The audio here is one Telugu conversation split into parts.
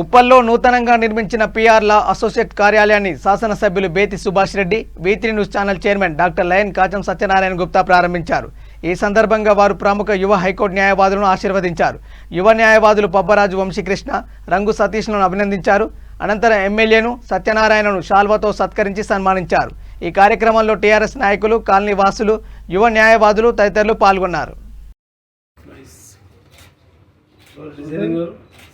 ఉప్పల్లో నూతనంగా నిర్మించిన పీఆర్ల అసోసియేట్ కార్యాలయాన్ని శాసనసభ్యులు Bethi Subhash Reddy V three news channel chairman doctor lion Kacham Satyanarayana Gupta ప్రారంభించారు. ఈ సందర్భంగా వారు ప్రముఖ యువ హైకోర్టు న్యాయవాదులను ఆశీర్వదించారు. యువ న్యాయవాదులు పబ్బరాజు వంశీకృష్ణ రంగు సతీష్లను అభినందించారు. అనంతరం ఎమ్మెల్యేను సత్యనారాయణను శాల్వతో సత్కరించి సన్మానించారు. ఈ కార్యక్రమంలో టీఆర్ఎస్ నాయకులు కాలనీ వాసులు యువ న్యాయవాదులు తదితరులు పాల్గొన్నారు.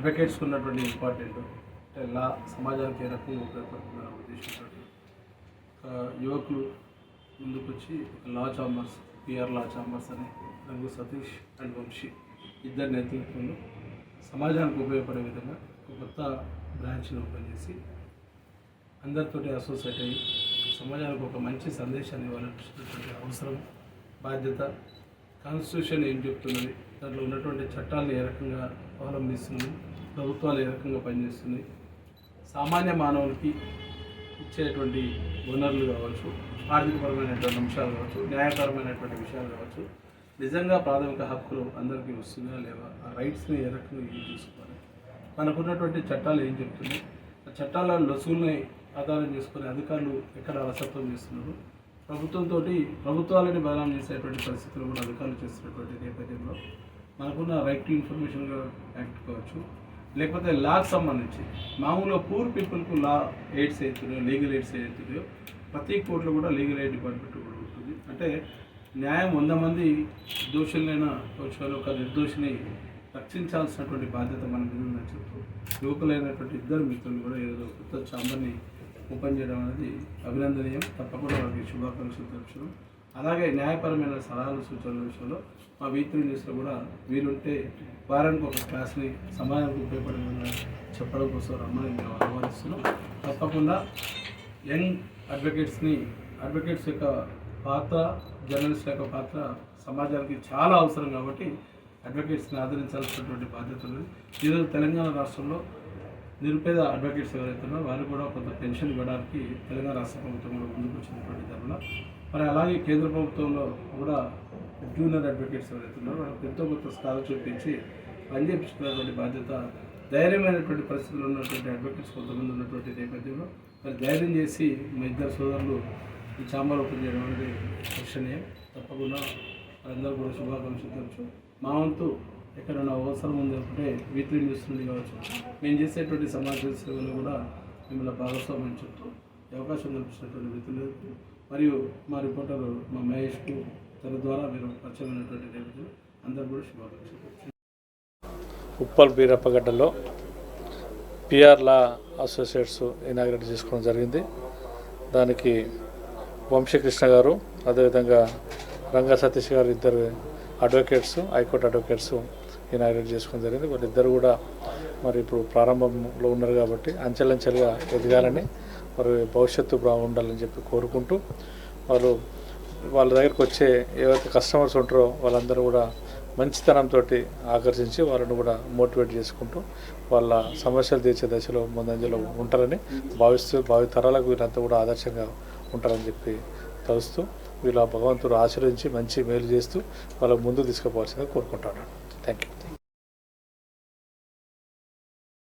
అడ్వకేట్స్ ఉన్నటువంటి ఇంపార్టెంట్ అంటే లా సమాజానికి ఏ రకంగా ఉపయోగపడుతుందన్న ఉద్దేశంతో ఒక యువకులు ముందుకొచ్చి ఒక law chambers PR law chambers అని రంగు సతీష్ అండ్ వంశీ ఇద్దరు నేతృత్వంలో సమాజానికి ఉపయోగపడే విధంగా ఒక కొత్త బ్రాంచ్ని ఓపెన్ చేసి అందరితోటి అసోసియేట్ అయ్యి సమాజానికి ఒక మంచి సందేశాన్ని ఇవ్వాలనేటువంటి అవసరం బాధ్యత కాన్స్టిట్యూషన్ ఏం చెప్తున్నది దాంట్లో ఉన్నటువంటి చట్టాలను ఏ రకంగా అవలంబిస్తున్నాయి ప్రభుత్వాలు ఏ రకంగా పనిచేస్తున్నాయి? సామాన్య మానవులకి ఇచ్చేటువంటి వనరులు కావచ్చు ఆర్థికపరమైనటువంటి అంశాలు కావచ్చు న్యాయపరమైనటువంటి విషయాలు కావచ్చు నిజంగా ప్రాథమిక హక్కులు అందరికీ వస్తున్నాయా లేవా? ఆ రైట్స్ని ఏ రకంగా యూజ్ చేసుకోవాలి? మనకున్నటువంటి చట్టాలు ఏం చెప్తున్నాయి? ఆ చట్టాల లొసుల్ని ఆధారం చేసుకుని అధికారులు ఎక్కడ అలసత్వం చేస్తున్నారు? ప్రభుత్వంతో ప్రభుత్వాలని బదనాం చేసేటువంటి పరిస్థితులు కూడా అధికారులు చేస్తున్నటువంటి నేపథ్యంలో మనకున్న రైట్ టు ఇన్ఫర్మేషన్ యాక్ట్ కావచ్చు లేకపోతే లాకి సంబంధించి. మామూలుగా పూర్ పీపుల్కు లా ఎయిడ్స్ అవుతున్నాయో లీగల్ ఎయిడ్స్ అవుతున్నాయో ప్రతి కోర్టులో కూడా లీగల్ ఎయిడ్ డిపార్ట్మెంట్ కూడా ఉంటుంది. అంటే న్యాయం వంద మంది దోషులైన పక్షాలు ఒక నిర్దోషిని రక్షించాల్సినటువంటి బాధ్యత మన మీద ఉందని చెప్తూ యువకులైనటువంటి ఇద్దరు మిత్రులు కూడా ఏదో కొత్త ఛాంబర్ని ఓపెన్ చేయడం అనేది అభినందనీయం. తప్పకుండా వారికి శుభాకాంక్షలు తెలుసు అలాగే న్యాయపరమైన సలహాలు సూచనల విషయంలో మా వీత్రి న్యూస్లో కూడా వీలుంటే వారానికి ఒక క్లాస్ని సమాజానికి ఉపయోగపడే విధంగా చెప్పడం కోసం రమ్మని మేము ఆహ్వానిస్తున్నాం. తప్పకుండా యంగ్ అడ్వకేట్స్ని అడ్వకేట్స్ యొక్క పాత్ర జర్నలిస్ట్ యొక్క పాత్ర సమాజానికి చాలా అవసరం కాబట్టి అడ్వకేట్స్ని ఆదరించాల్సినటువంటి బాధ్యత ఉంది ఈరోజు తెలంగాణ రాష్ట్రంలో నిరుపేద అడ్వకేట్స్ ఎవరైతే ఉన్నారో వారు కూడా కొంత పెన్షన్ ఇవ్వడానికి తెలంగాణ రాష్ట్ర ప్రభుత్వం కూడా ముందుకు వచ్చినటువంటి ధరలో మరి అలాగే కేంద్ర ప్రభుత్వంలో కూడా జూనియర్ అడ్వకేట్స్ ఎవరైతే ఉన్నారో వాళ్ళకి ఎంతో కొంత స్కాలర్షిప్ ఇచ్చి పనిచేపించుకున్నటువంటి బాధ్యత ధైర్యమైనటువంటి పరిస్థితుల్లో ఉన్నటువంటి అడ్వకేట్స్ కొంతమంది ఉన్నటువంటి నేపథ్యంలో మరి ధైర్యం చేసి మా ఇద్దరు సోదరులు ఈ చాంబర్ ఓపెన్ చేయడం అనేది లక్షణీయం తప్పకుండా వారందరూ కూడా శుభాకాంక్షలు తెలుసు మా వంతు ఎక్కడైనా అవసరం ఉంది అంటే వీక్లీ న్యూస్ నుండి కావచ్చు. మేము చేసేటువంటి సమాజ సేవలు కూడా మిమ్మల్ని భాగస్వామ్యం చెప్తూ అవకాశం కల్పించినటువంటి మిత్రులకు మరియు మా రిపోర్టర్ మా మహేష్కు తన ద్వారా మీరు పరిచయమైనటువంటి నేపథ్యం అందరూ కూడా శుభాకాంక్షలు. ఉప్పల్ బీరప్పగడ్డలో పిఆర్ లా అసోసియేట్స్ ఇనాగ్రేట్ చేసుకోవడం జరిగింది. దానికి వంశీకృష్ణ గారు అదేవిధంగా రంగా సతీష్ గారు ఇద్దరు అడ్వకేట్స్ హైకోర్టు అడ్వకేట్స్ ఇనాగ్రేట్ చేసుకోవడం జరిగింది. వాళ్ళిద్దరు కూడా మరి ఇప్పుడు ప్రారంభంలో ఉన్నారు కాబట్టి అంచెలంచెలుగా ఎదగాలని మరి భవిష్యత్తు బాగుండాలని చెప్పి కోరుకుంటూ వాళ్ళు వాళ్ళ దగ్గరికి వచ్చే ఏవైతే కస్టమర్స్ ఉంటారో వాళ్ళందరూ కూడా మంచితనంతో ఆకర్షించి వాళ్ళని కూడా మోటివేట్ చేసుకుంటూ వాళ్ళ సమస్యలు తీర్చే దశలో ముందంజలో ఉంటారని భావిస్తూ భావి తరాలకు వీళ్ళంతా కూడా ఆదర్శంగా ఉంటారని చెప్పి తలుస్తూ వీళ్ళ భగవంతుడు ఆశ్రయించి మంచి మేలు చేస్తూ వాళ్ళ ముందు తీసుకుపోవాల్సిందిగా కోరుకుంటాను థ్యాంక్ యూ